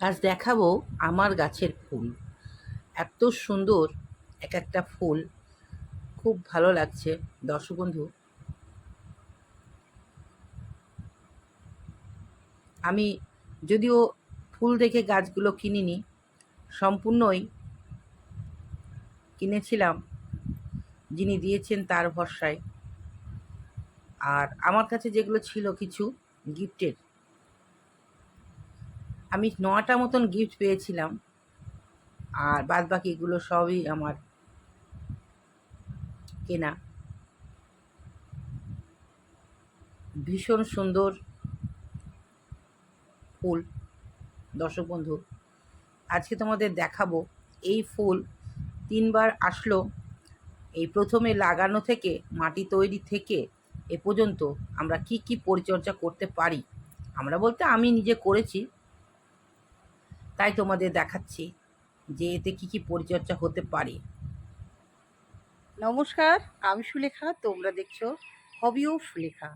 আজ দেখাবো আমার গাছের ফুল। এত সুন্দর এক একটা ফুল। খুব ভালো লাগছে। দর্শক বন্ধু, আমি যদিও ফুল দেখে গাছগুলো কিনিনি, সম্পূর্ণই কিনেছিলাম, যিনি দিয়েছেন তার ভরসায়। আর আমার কাছে যেগুলো ছিল কিছু গিফটের আমি নটা মতন গিফট পেয়েছিলাম। আর বাদ বাকিগুলো সবই আমার কেনা। ভীষণ সুন্দর ফুল। দর্শক বন্ধু, আজকে তোমাদের দেখাবো এই ফুল তিনবার আসলো এই প্রথমে লাগানো থেকে, মাটি তৈরি থেকে এ পর্যন্ত আমরা কি কি পরিচর্যা করতে পারি। আমরা বলতে আমি নিজে করেছি তাই তোমাদের দেখাচ্ছি যে এতে কি কি পরিচর্যা হতে পারে। নমস্কার, আমি সুলেখা, তোমরা দেখছ হবিও সুলেখা।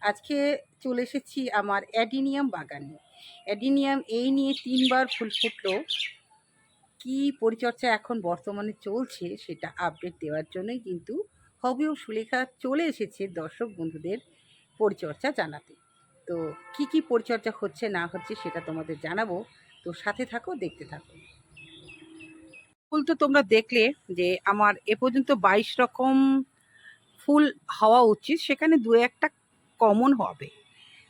আজকে চলে এসেছি আমার অ্যাডিনিয়াম বাগানে। অ্যাডিনিয়াম এই নিয়ে তিনবার ফুল ফুটলো। কি পরিচর্যা এখন বর্তমানে চলছে সেটা আপডেট দেওয়ার জন্যই কিন্তু হবিও সুলেখা চলে এসেছে দর্শক বন্ধুদের পরিচর্যা জানাতে। তো কি কি পরিচর্যা হচ্ছে না হচ্ছে সেটা তোমাদের জানাব। তো সাথে থাকো, দেখতে থাকো। ফুল তো তোমরা দেখলে যে আমার এ পর্যন্ত বাইশ রকম ফুল হওয়া উচিত, সেখানে দু একটা কমন হবে।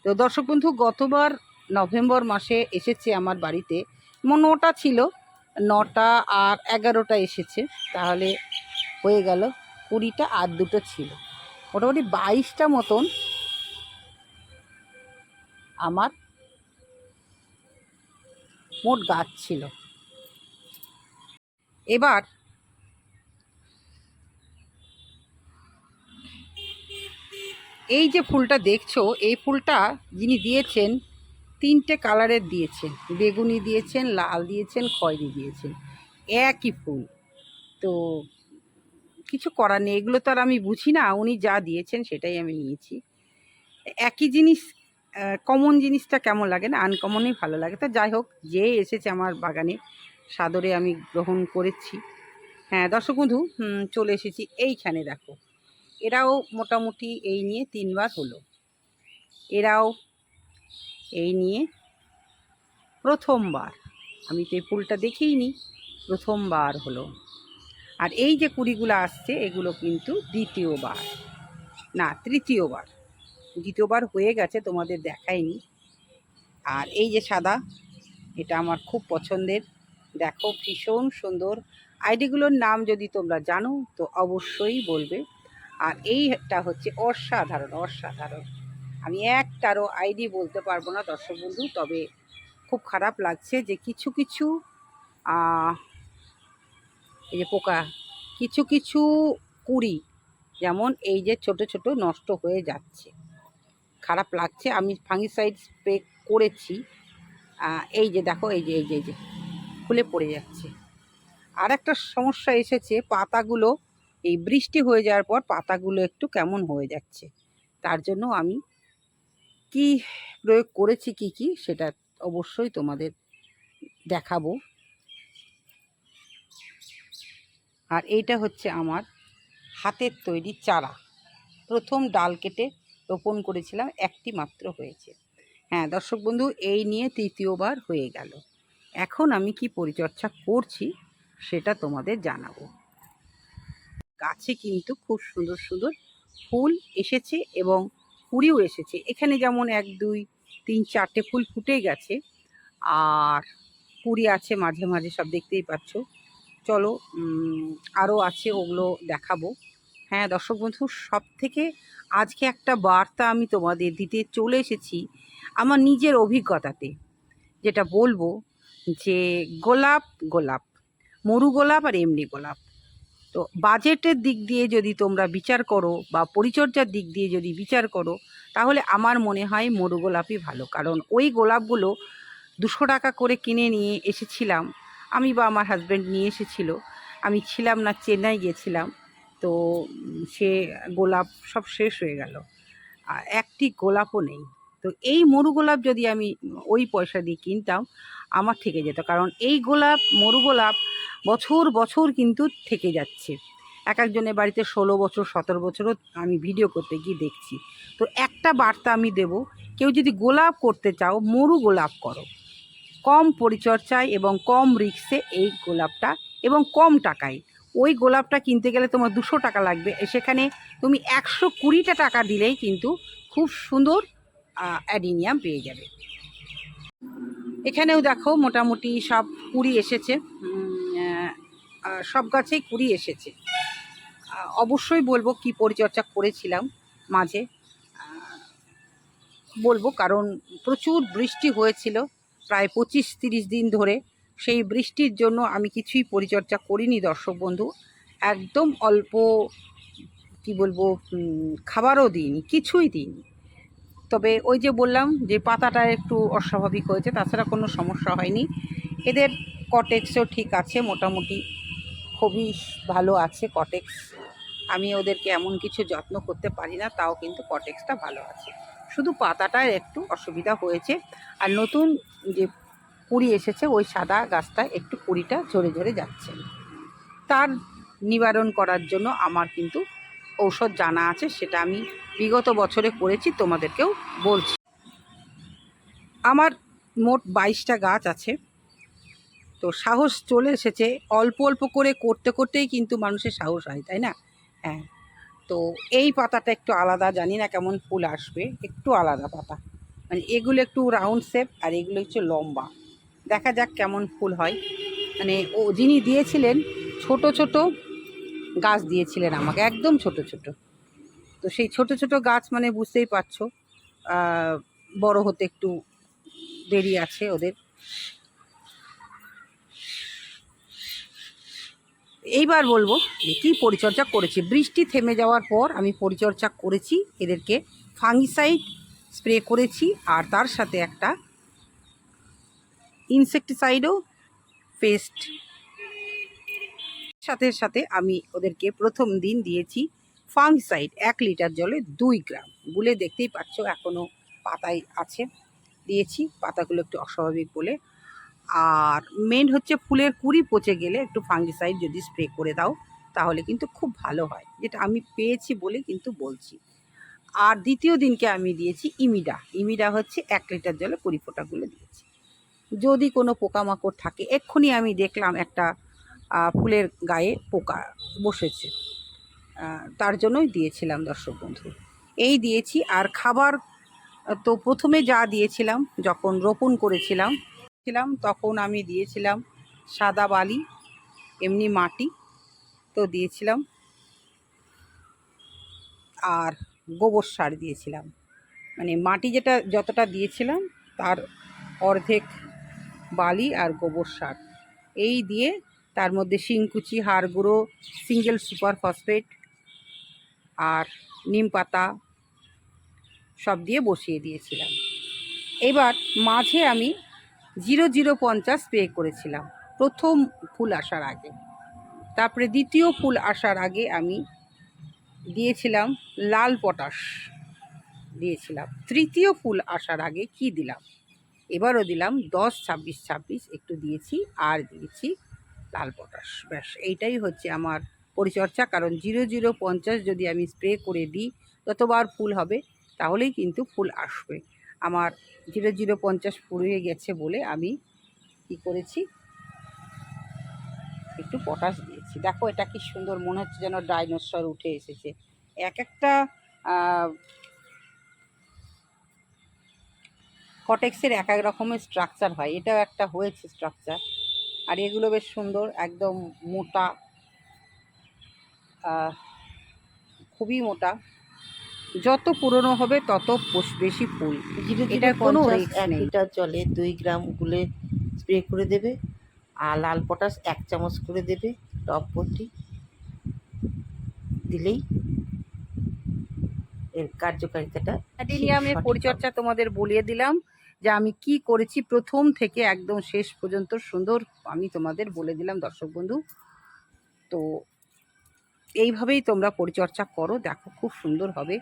তো দর্শক বন্ধু, গতবার নভেম্বর মাসে এসেছে আমার বাড়িতে, নটা ছিল, নটা আর এগারোটা এসেছে, তাহলে হয়ে গেল কুড়িটা আর দুটো ছিল। মোটামুটি বাইশটা মতন আমার মোট গাছ ছিল। এবার এই যে ফুলটা দেখছ, এই ফুলটা যিনি দিয়েছেন, তিনটে কালারের দিয়েছেন। বেগুনি দিয়েছেন, লাল দিয়েছেন, খয়েরি দিয়েছেন। একই ফুল। তো কিছু করার নেই, এগুলো তো আর আমি বুঝি না, উনি যা দিয়েছেন সেটাই আমি নিয়েছি। একই জিনিস কমন জিনিসটা কেমন লাগে না? আনকমনই ভালো লাগে। তো যাই হোক, যে এসেছে আমার বাগানে, সাদরে আমি গ্রহণ করেছি। হ্যাঁ দর্শক বন্ধু চলে এসেছি এইখানে দেখো। এরাও মোটামুটি এই নিয়ে তিনবার হলো। এরাও এই নিয়ে প্রথমবার। আমি তো এই ফুলটা দেখিনি, প্রথমবার হলো। আর এই যে কুড়িগুলো আসছে, এগুলো কিন্তু দ্বিতীয়বার। না, তৃতীয়বার। দ্বিতীয়বার হয়ে গেছে, তোমাদের দেখায়নি আর এই যে সাদা, এটা আমার খুব পছন্দের। দেখো, ভীষণ সুন্দর। আইডিগুলোর নাম যদি তোমরা জানো, তো অবশ্যই বলবে। আর এইটা হচ্ছে অসাধারণ অসাধারণ। আমি একটারও আইডি বলতে পারব না, দর্শক বন্ধু, তবে খুব খারাপ লাগছে যে কিছু কিছু এই যে পোকা, কিছু কিছু কুড়ি, যেমন এই যে ছোট ছোট নষ্ট হয়ে যাচ্ছে। খারাপ লাগছে। আমি ফাঙ্গিসাইড স্প্রে করেছি। এই যে দেখো, এই যে এই যে এই যে খুলে পড়ে যাচ্ছে। আর একটা সমস্যা এসেছে, পাতাগুলো, এই বৃষ্টি হয়ে যাওয়ার পর পাতাগুলো একটু কেমন হয়ে যাচ্ছে। তার জন্য আমি কি প্রয়োগ করেছি, কি কি, সেটা অবশ্যই তোমাদের দেখাবো। আর এইটা হচ্ছে আমার হাতের তৈরি চারা। প্রথম ডাল কেটে রোপণ করেছিলাম, একটি মাত্র হয়েছে। হ্যাঁ দর্শক বন্ধু, এই নিয়ে তৃতীয়বার হয়ে গেল। এখন আমি কি পরিচর্যা করছি সেটা তোমাদের জানাব। গাছে কিন্তু খুব সুন্দর সুন্দর ফুল এসেছে এবং কুড়িও এসেছে। এখানে যেমন এক, দুই, তিন, চারটে ফুল ফুটে গেছে। আর কুড়ি আছে, মাঝে মাঝে সব দেখতেই পাচ্ছ। চলো আরও আছে, ওগুলো দেখাবো। হ্যাঁ দর্শক বন্ধু সব থেকে আজকে একটা বার্তা আমি তোমাদের দিতে চলে এসেছি আমার নিজের অভিজ্ঞতাতে। যেটা বলব যে গোলাপ গোলাপ, মরু গোলাপ আর এমনি গোলাপ। তো বাজেটের দিক দিয়ে যদি তোমরা বিচার করো বা পরিচর্যার দিক দিয়ে যদি বিচার করো, তাহলে আমার মনে হয় মরু গোলাপই ভালো। কারণ ওই গোলাপগুলো দুশো টাকা করে কিনে নিয়ে এসেছিলাম। আমি বা আমার হাজব্যান্ড নিয়ে এসেছিল। আমি ছিলাম না, চেন্নাই গেছিলাম তো সে গোলাপ সব শেষ হয়ে গেল। একটি গোলাপও নেই। তো এই মরু গোলাপ যদি আমি ওই পয়সা দিয়ে কিনতাম, আমার থেকে যেত। কারণ এই গোলাপ, মরু গোলাপ বছর বছর কিন্তু থেকে যাচ্ছে। এক একজনের বাড়িতে ষোলো বছর, সতেরো বছরও আমি ভিডিও করতে গিয়ে দেখছি। তো একটা বার্তা আমি দেব, কেউ যদি গোলাপ করতে চাও, মরু গোলাপ করো। কম পরিচর্যায় এবং কম রিক্সে এই গোলাপটা এবং কম টাকায়। ওই গোলাপটা কিনতে গেলে তোমার দুশো টাকা লাগবে। সেখানে তুমি একশো কুড়িটা টাকা দিলেই কিন্তু খুব সুন্দর অ্যাডিনিয়াম পেয়ে যাবে। এখানেও দেখো মোটামুটি সব কুড়ি এসেছে। সব গাছেই কুড়ি এসেছে। অবশ্যই বলব কি পরিচর্যা করেছিলাম মাঝে। বলব কারণ প্রচুর বৃষ্টি হয়েছিল প্রায় পঁচিশ তিরিশ দিন ধরে। সেই বৃষ্টির জন্য আমি কিছুই পরিচর্যা করিনি, দর্শক বন্ধু। একদম অল্প, কি বলব খাবারও দিইনি, কিছুই দিইনি। তবে ওই যে বললাম যে পাতাটা একটু অস্বাভাবিক হয়েছে, তাছাড়া কোনো সমস্যা হয়নি। এদের কটেক্সও ঠিক আছে, মোটামুটি খুবই ভালো আছে কটেক্স আমি ওদেরকে এমন কিছু যত্ন করতে পারি না, তাও কিন্তু কটেক্সটা ভালো আছে। শুধু পাতাটার একটু অসুবিধা হয়েছে। আর নতুন যে কুড়ি এসেছে, ওই সাদা গাছটা একটু কুড়িটা ঝরে ঝরে যাচ্ছে। তার নিবারণ করার জন্য আমার কিন্তু ঔষধ জানা আছে, সেটা আমি বিগত বছরে করেছি, তোমাদেরকেও বলছি। আমার মোট বাইশটা গাছ আছে। তো সাহস চলে এসেছে, অল্প অল্প করে করতে করতেই কিন্তু মানুষের সাহস হয়, তাই না? হ্যাঁ। তো এই পাতাটা একটু আলাদা, জানি না কেমন ফুল আসবে, একটু আলাদা পাতা। মানে এগুলো একটু রাউন্ড শেপ, আর এগুলো হচ্ছে লম্বা। দেখা যাক কেমন ফুল হয়। মানে ও যিনি দিয়েছিলেন, ছোট ছোট গাছ দিয়েছিলেন আমাকে, একদম ছোট ছোট। তো সেই ছোট ছোট গাছ মানে বুঝতেই পারছ বড় হতে একটু দেরি আছে ওদের। এইবার বলব যে কী পরিচর্যা করেছি। বৃষ্টি থেমে যাওয়ার পর আমি পরিচর্যা করেছি, এদেরকে ফাঙ্গিসাইড স্প্রে করেছি, আর তার সাথে একটা ইনসেকটিসাইডও পেস্ট। সাথে সাথে আমি ওদেরকে প্রথম দিন দিয়েছি ফাঙ্গিসাইড এক লিটার জলে দুই গ্রাম। গুলে দেখতেই পাচ্ছ এখনও পাতায় আছে। দিয়েছি, পাতাগুলো একটু অস্বাভাবিক বলে। আর মেন হচ্ছে ফুলের কুড়ি পচে গেলে একটু ফাঙ্গিসাইড যদি স্প্রে করে দাও, তাহলে কিন্তু খুব ভালো হয়। যেটা আমি পেয়েছি বলে কিন্তু বলছি। আর দ্বিতীয় দিনকে আমি দিয়েছি ইমিডা। ইমিডা হচ্ছে এক লিটার জলে কুড়ি ফোঁটাগুলো দিয়েছি। যদি কোনো পোকামাকড় থাকে, এক্ষুনি আমি দেখলাম একটা ফুলের গায়ে পোকা বসেছে। তার জন্যই দিয়েছিলাম দর্শক বন্ধু। এই দিয়েছি, আর খাবার তো প্রথমে যা দিয়েছিলাম, যখন রোপণ করেছিলাম, ছিলাম, তখন আমি দিয়েছিলাম সাদা বালি, এমনি মাটি, তো দিয়েছিলাম। আর গোবর সার দিয়েছিলাম। মানে মাটি যেটা, যতটা দিয়েছিলাম, তার অর্ধেক বালি আর গোবর সার। এই দিয়ে তার মধ্যে শিংকুচি হাড় গুঁড়ো সিঙ্গেল সুপার ফসফেট আর নিম পাতা সব দিয়ে বসিয়ে দিয়েছিলাম। এবার মাঝে আমি জিরো জিরো পঞ্চাশ স্প্রে করেছিলাম প্রথম ফুল আসার আগে। তারপরে দ্বিতীয় ফুল আসার আগে আমি দিয়েছিলাম লাল পটাশ দিয়েছিলাম। তৃতীয় ফুল আসার আগে কি দিলাম? এবারও দিলাম দশ, ছাব্বিশ ছাব্বিশ, একটু দিয়েছি, আর দিয়েছি লাল পটাশ। ব্যাস, এইটাই হচ্ছে আমার পরিচর্যা। কারণ জিরো জিরো, পঞ্চাশ যদি আমি স্প্রে করে দিই, যতবার ফুল হবে, তাহলেই কিন্তু ফুল আসবে। আমার জিরো জিরো, পঞ্চাশ ফুরিয়ে গেছে বলে আমি কি করেছি? একটু পটাশ দিয়েছি। দেখো এটা কি সুন্দর, মনে হচ্ছে যেন ডাইনোসর উঠে এসেছে। এক একটা কটেক্সের এক এক রকমের স্ট্রাকচার হয়। এটাও একটা হয়েছে স্ট্রাকচার আর এগুলো বেশ সুন্দর একদম মোটা খুবই মোটা। যত পুরনো হবে তত বেশি ফুল। এটা কোনো এক। লিটার জলে দুই গ্রাম গুলে স্প্রে করে দেবে। আর লাল পটাশ এক চামচ করে দেবে টপ ভর্তি দিলেই এর কার্যকারিতাটা অ্যাডেনিয়ামের পরিচর্যা তোমাদের বলিয়ে দিলাম। যে আমি কি করেছি প্রথম থেকে একদম শেষ পর্যন্ত সুন্দর আমি তোমাদের বলে দিলাম, দর্শক বন্ধু। তো এইভাবেই তোমরা পরিচর্যা করো, দেখো খুব সুন্দর হবে।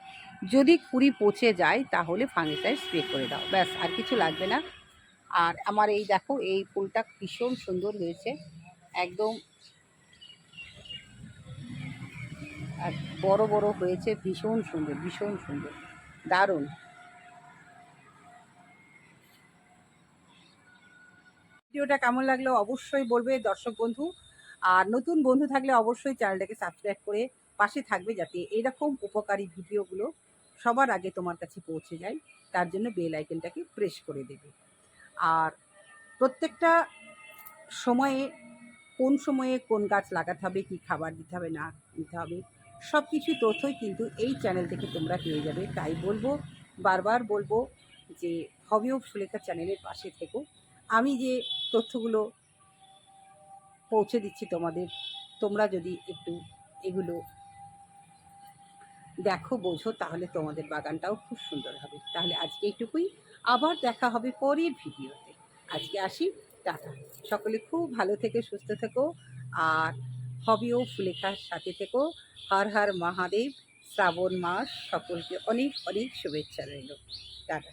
যদি কুড়ি পচে যায় তাহলে ফাঙ্গিসাইড স্প্রে করে দাও। ব্যাস, আর কিছু লাগবে না। আর আমার এই দেখো, এই ফুলটা ভীষণ সুন্দর হয়েছে। একদম আর বড় বড় হয়েছে, ভীষণ সুন্দর ভীষণ সুন্দর। দারুণ। ভিডিওটা কেমন লাগল অবশ্যই বলবে দর্শক বন্ধু। আর নতুন বন্ধু থাকলে অবশ্যই চ্যানেলটাকে সাবস্ক্রাইব করে পাশে থাকবে যাতে এরকম উপকারী ভিডিওগুলো সবার আগে তোমার কাছে পৌঁছে যায়। তার জন্য বেল আইকনটাকে প্রেস করে দেবে। আর প্রত্যেকটা সময়ে কোন সময়ে কোন গাছ লাগাতে হবে, কী খাবার দিতে হবে, না দিতে হবে সব কিছু তথ্যই কিন্তু এই চ্যানেল থেকে তোমরা পেয়ে যাবে। তাই বলব, বারবার বলব যে হবি অফ সুলেখা চ্যানেলের পাশে থেকো। আমি যে তথ্যগুলো পৌঁছে দিচ্ছি তোমাদের। তোমরা যদি একটু এগুলো দেখো, বোঝো, তাহলে তোমাদের বাগানটাও খুব সুন্দর হবে। তাহলে আজকে এইটুকুই। আবার দেখা হবে পরের ভিডিওতে। আজকে আসি। টাটা। সকলে খুব ভালো থেকে, সুস্থ থেকো। আর হবিও ফুলেখার সাথে থেকো। হর হর মহাদেব। শ্রাবণ মাস সকলকে অনেক অনেক শুভেচ্ছা রইল। টাটা।